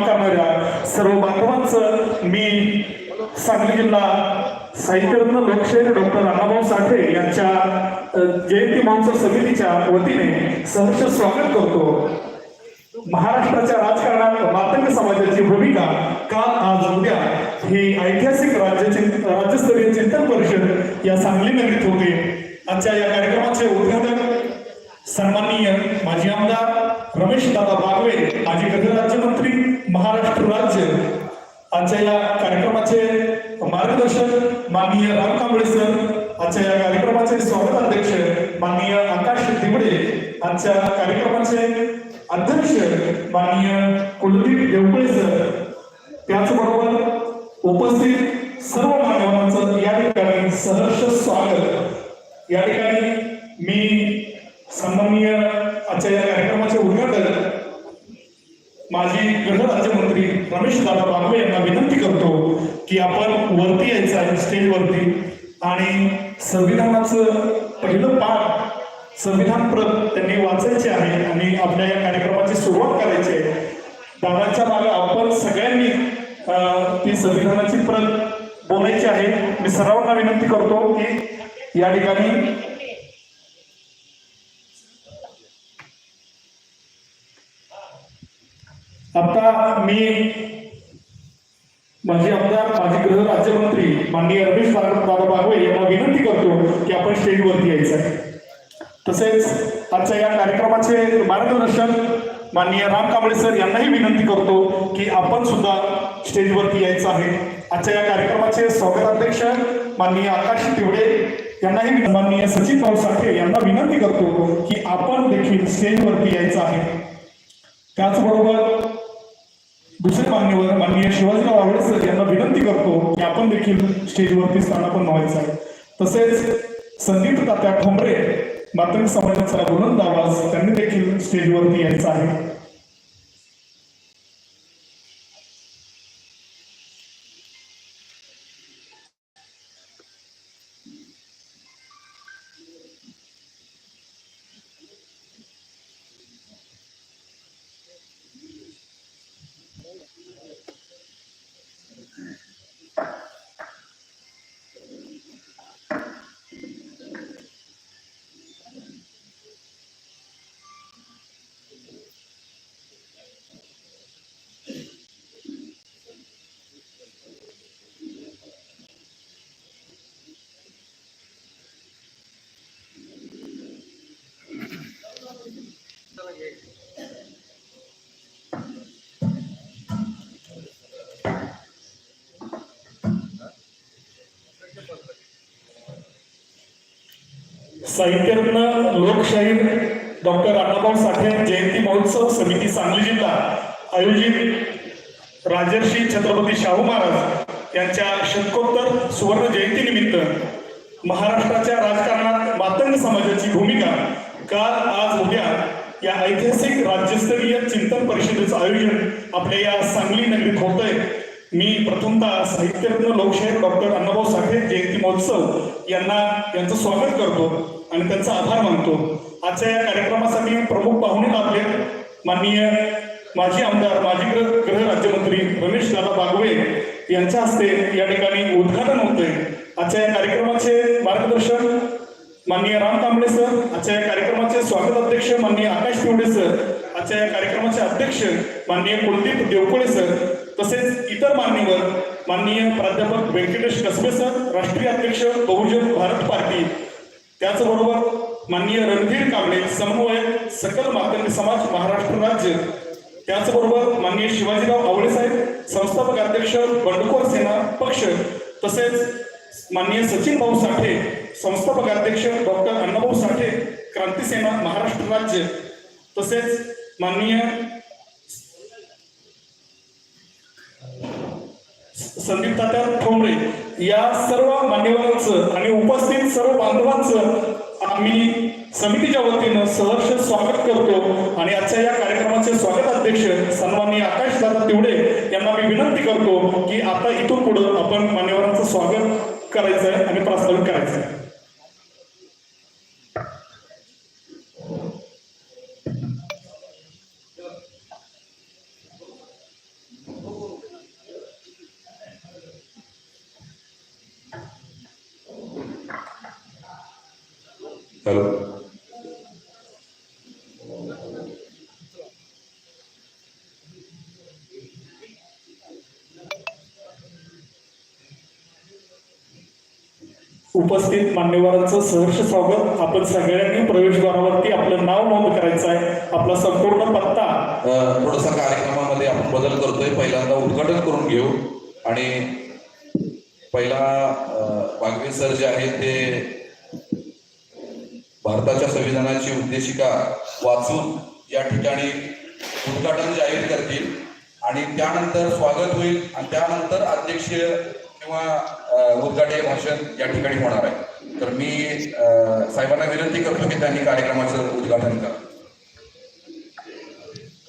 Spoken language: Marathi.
करणाऱ्या सर्व बांधवांचं मी सांगली जिल्हा साहित्यरत्न लोकशाहीर डॉक्टर अण्णाभाऊ साठे यांच्या जयंती महोत्सव समितीच्या वतीने सहर्ष स्वागत करतो. महाराष्ट्राच्या राजकारणात मातंग समाजाची भूमिका काल आज उद्या ही ऐतिहासिक राज्य राज्यस्तरीय चिंतन परिषद या सांगली नगरीत होते. आजच्या या कार्यक्रमाचे उद्घाटन सन्माननीय माजी आमदार रमेश दादा बागवे आजच्या या कार्यक्रमाचे मार्गदर्शक माननीय राम कांबळे सर आजच्या या कार्यक्रमाचे स्वागत अध्यक्ष माननीय आकाश दिबडे आजच्या कार्यक्रमाचे अध्यक्ष माननीय कुलदीप देवकळे सर. त्याचबरोबर उपस्थित सर्व मान्यवरांचं या ठिकाणी सहर्ष स्वागत. या ठिकाणी मी सन्माननीय आजच्या या कार्यक्रमाचे उद्घाटन माझी गृह राज्यमंत्री रमेश दादा बागवे यांना विनंती करतो की आपण वरती यायचं आहे स्टेजवरती आणि संविधानाचं पहिलं पाठ संविधान प्रत त्यांनी वाचायचे आहे आणि आपल्या या कार्यक्रमाची सुरुवात करायची आहे. दादाच्या मागे आपण सगळ्यांनी ती संविधानाची प्रत बोलायची आहे. मी सर्वांना विनंती करतो की या ठिकाणी आता मी माझे आमदार माजी गृह राज्यमंत्री माननीय रमेश दादा बागवे यांना विनंती करतो की आपण स्टेजवरती यायचं आहे. तसेच आजच्या या कार्यक्रमाचे मार्गदर्शन माननीय राम कांबळे सर यांनाही विनंती करतो की आपण सुद्धा स्टेजवरती यायचं आहे. आजच्या या कार्यक्रमाचे स्वागताध्यक्ष माननीय आकाश तिवडे यांनाही माननीय सचिन भाऊ साठे यांना विनंती करतो की आपण देखील स्टेजवरती यायचं आहे. त्याचबरोबर दुसरे मान्यवर माननीय शिवाजीराव आवळे सर यांना विनंती करतो की आपण देखील स्टेजवरती स्थानापन्न व्हायचं आहे. तसेच संदीप तात्या ठोंबरे मातंग समाजाचा बुलंद आवाज त्यांनी देखील स्टेजवरती यायचं आहे. साहित्यरत्न लोकशाहीर डॉक्टर अण्णाभाऊ साठे जयंती महोत्सव समिती सांगली जिल्हा आयोजित राजर्षी छत्रपती शाहू महाराज यांच्या शतकोत्तर सुवर्ण जयंती निमित्त महाराष्ट्राच्या राजकारणात मातंग समाजाची भूमिका काल आज उद्या या ऐतिहासिक राज्यस्तरीय चिंतन परिषदेचं आयोजन आपल्या या सांगली नगरीत होत आहे मी प्रथमतः साहित्यरत्न लोकशाहीर डॉक्टर अण्णाभाऊ साठे जयंती महोत्सव यांना यांचं स्वागत करतो. आणि त्यांचा आभार मानतो. आजच्या या कार्यक्रमासाठी प्रमुख पाहुणे लाभले माननीय माजी आमदार माजी गृह गृह राज्यमंत्री रमेश दादा बागवे यांच्या हस्ते या ठिकाणी उद्घाटन होतंय. आजच्या या कार्यक्रमाचे मार्गदर्शक माननीय राम कांबळे सर आजच्या या कार्यक्रमाचे स्वागत अध्यक्ष माननीय आकाश पिवडे सर आजच्या या कार्यक्रमाचे अध्यक्ष माननीय कुलदीप देवकोळे सर तसेच इतर मान्यवर माननीय प्राध्यापक व्यंकटेश कसबे सर राष्ट्रीय अध्यक्ष बहुजन भारत पार्टी. त्याचबरोबर माननीय रणधीर कांबळे समन्वयक सकल मातंग समाज महाराष्ट्र राज्य त्याचबरोबर माननीय शिवाजीराव आवळे साहेब संस्थापक अध्यक्ष बंडखोर सेना पक्ष तसेच माननीय सचिन भाऊ साठे संस्थापक अध्यक्ष डॉक्टर अण्णाभाऊ साठे क्रांती सेना महाराष्ट्र राज्य तसेच माननीय संदीप तात्या ठोंबरे या सर्व मान्यवरांचं आणि उपस्थित सर्व बांधवांचं आम्ही समितीच्या वतीनं सहर्ष स्वागत करतो. आणि आजच्या या कार्यक्रमाचे स्वागत अध्यक्ष सन्माननीय आकाश दादा तिवडे यांना मी विनंती करतो की आता इथून पुढं आपण मान्यवरांचं स्वागत करायचं आहे आणि प्रस्तावित करायचं आहे हॅलो उपस्थित मान्यवरांचं सहर्ष स्वागत. आपण सगळ्यांनी प्रवेशद्वारावरती आपलं नाव नोंद करायचं आहे. आपला संपूर्ण पत्ता थोडासा कार्यक्रमामध्ये आपण बदल करतोय. पहिल्यांदा उद्घाटन करून घेऊ. आणि पहिला वाघवे सर जे आहे ते भारताच्या संविधानाची उद्देशिका वाचून या ठिकाणी उद्घाटन जाहीर करतील. आणि त्यानंतर स्वागत होईल आणि त्यानंतर अध्यक्षीय किंवा अ, भाषण या ठिकाणी होणार आहे. तर मी साहेबांना विनंती करतो की त्यांनी कार्यक्रमाचं उद्घाटन करा.